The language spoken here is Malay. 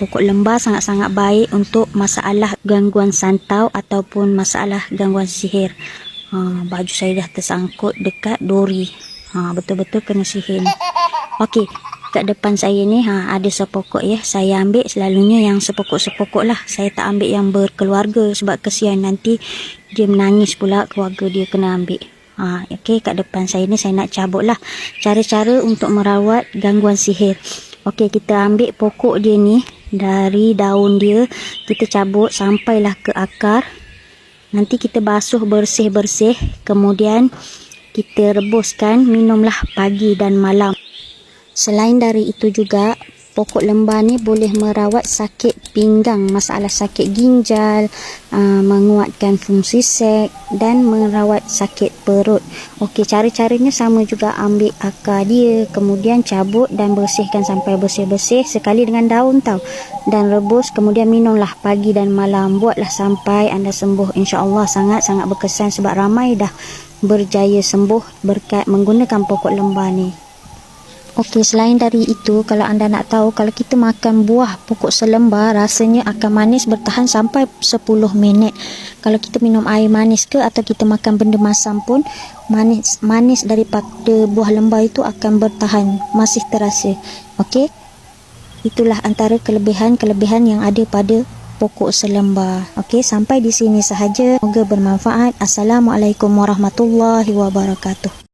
Pokok lembar sangat-sangat baik untuk masalah gangguan santau ataupun masalah gangguan sihir. Ha, baju saya dah tersangkut dekat dori. Ha, betul-betul kena sihir. Okey, kat depan saya ni ha, ada sepokok ya. Saya ambil selalunya yang sepokok-sepokok lah. Saya tak ambil yang berkeluarga sebab kesian nanti dia menangis pula keluarga dia kena ambil. Ha, Okey, kat depan saya ni saya nak cabut lah. Cara-cara untuk merawat gangguan sihir. Okey, kita ambil pokok dia ni dari daun dia. Kita cabut sampailah ke akar. Nanti kita basuh bersih-bersih. Kemudian kita rebuskan. Minumlah pagi dan malam. Selain dari itu juga, pokok lembar ni boleh merawat sakit pinggang, masalah sakit ginjal, uh, menguatkan fungsi seks dan merawat sakit perut. Okey, cara-caranya sama juga ambil akar dia, kemudian cabut dan bersihkan sampai bersih-bersih sekali dengan daun tau. Dan rebus, kemudian minumlah pagi dan malam. Buatlah sampai anda sembuh. InsyaAllah sangat-sangat berkesan sebab ramai dah berjaya sembuh berkat menggunakan pokok lembar ni. Okey, selain dari itu, kalau anda nak tahu, kalau kita makan buah pokok selembar, rasanya akan manis bertahan sampai 10 minit. Kalau kita minum air manis ke atau kita makan benda masam pun, manis manis daripada buah lembar itu akan bertahan, masih terasa. Okey? Itulah antara kelebihan-kelebihan yang ada pada pokok selembar. Okey, sampai di sini sahaja. Semoga bermanfaat. Assalamualaikum warahmatullahi wabarakatuh.